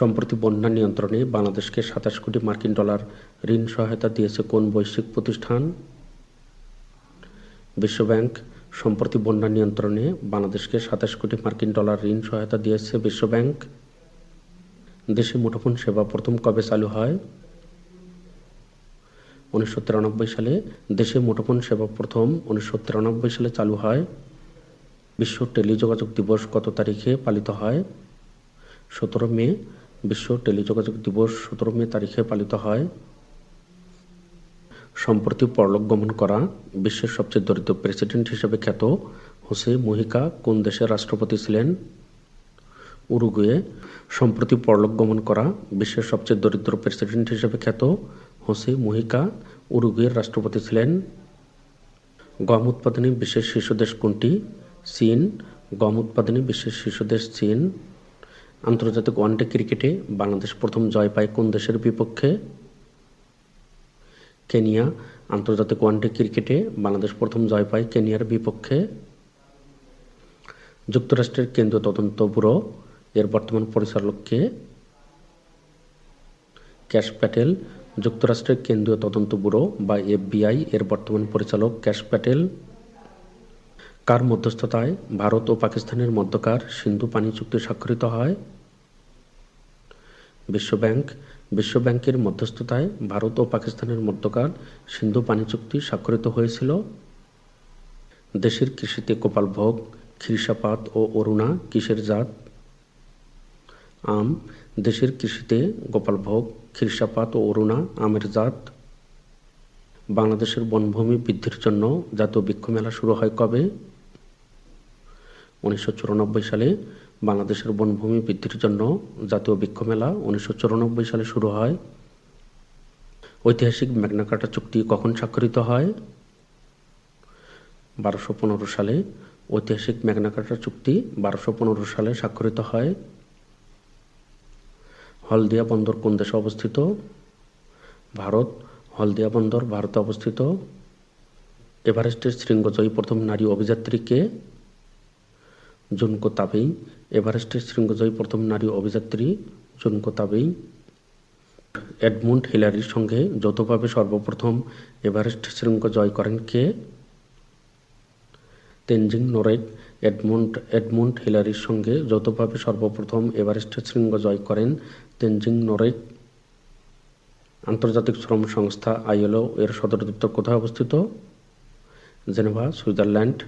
সম্প্রতি বন্যা নিয়ন্ত্রণে বাংলাদেশকে সাতাশ কোটি মার্কিন ডলার ঋণ সহায়তা দিয়েছে কোন বৈশ্বিক প্রতিষ্ঠান? বিশ্বব্যাংক, সম্প্রতি বন্যা নিয়ন্ত্রণে বাংলাদেশকে সাতাশ কোটি মার্কিন ডলার ঋণ সহায়তা দিয়েছে বিশ্বব্যাংক। দেশে মুঠোফোন সেবা প্রথম কবে চালু হয়? উনিশশো তিরানব্বই সালে দেশে মুঠোফোন সেবা প্রথম উনিশশো তিরানব্বই সালে চালু হয়। বিশ্ব টেলিযোগাযোগ দিবস কত তারিখে পালিত হয়? সতেরো মে বিশ্ব টেলিযোগাযোগ দিবস সতেরো মে তারিখে পালিত হয়। সম্প্রতি পরলোক গমন করা বিশ্বের সবচেয়ে দরিদ্র প্রেসিডেন্ট হিসেবে খ্যাত হোসে মহিকা কোন দেশের রাষ্ট্রপতি ছিলেন? উরুগুয়ে। সম্প্রতি পরলোক গমন করা বিশ্বের সবচেয়ে দরিদ্র প্রেসিডেন্ট হিসেবে খ্যাত হোসে মহিকা উরুগুয়ের রাষ্ট্রপতি ছিলেন। গম উৎপাদনে বিশ্বের শীর্ষ দেশ কোনটি? চীন। গম উৎপাদনে বিশ্বের শীর্ষ দেশ চীন। আন্তর্জাতিক ওয়ানডে ক্রিকেটে বাংলাদেশ প্রথম জয় পায় কোন দেশের বিপক্ষে? কেনিয়া। আন্তর্জাতিক ওয়ানডে ক্রিকেটে বাংলাদেশ প্রথম জয় পায় কেনিয়ার বিপক্ষে। যুক্তরাষ্ট্রের কেন্দ্রীয় তদন্ত ব্যুরো, এর বর্তমান পরিচালক কে? ক্যাশ প্যাটেল। যুক্তরাষ্ট্রের কেন্দ্রীয় তদন্ত ব্যুরো বা এফবিআই, এর বর্তমান পরিচালক ক্যাশ প্যাটেল। কার মধ্যস্থতায় ভারত ও পাকিস্তানের মধ্যকার সিন্ধু পানি চুক্তি স্বাক্ষরিত হয়। বিশ্বব্যাংক, বিশ্বব্যাংকের মধ্যস্থতায় ভারত ও পাকিস্তানের মধ্যকার সিন্ধু পানি চুক্তি স্বাক্ষরিত হয়েছিল। দেশের কৃষিতে গোপালভোগ খিরসাপাত ও অরুণা কিসের জাত? আম, দেশের কৃষিতে গোপালভোগ খিরসাপাত ও অরুণা আমের জাত? বাংলাদেশের বনভূমি বৃদ্ধির জন্য জাতীয় বৃক্ষ মেলা শুরু হয় কবে? উনিশশো চুরানব্বই সালে বাংলাদেশের বনভূমি বৃদ্ধির জন্য জাতীয় বৃক্ষ মেলা উনিশশো চুরানব্বই সালে শুরু হয়। ঐতিহাসিক ম্যাগনাকাটা চুক্তি কখন স্বাক্ষরিত হয়? বারোশো পনেরো সালে ঐতিহাসিক ম্যাগনাকাটা চুক্তি বারোশো পনেরো সালে স্বাক্ষরিত হয়। হলদিয়া বন্দর কোন দেশে অবস্থিত? ভারত, হলদিয়া বন্দর ভারতে অবস্থিত। এভারেস্টের শৃঙ্গজয়ী প্রথম নারী অভিযাত্রী কে? জুনকো তাবেই এভারেস্টের শৃঙ্গজয়ী প্রথম নারী অভিযাত্রী জুনকো তাবেই এডমুন্ড হিলারির সঙ্গে যৌথভাবে সর্বপ্রথম এভারেস্ট শৃঙ্গ জয় করেন কে? তেনজিং নোরেক এডমুন্ড এডমুন্ড হিলারির সঙ্গে যৌথভাবে সর্বপ্রথম এভারেস্ট শৃঙ্গ জয় করেন তেনজিং নোরেক আন্তর্জাতিক শ্রম সংস্থা আইএলও এর সদর দপ্তর কোথায় অবস্থিত? Geneva, Switzerland.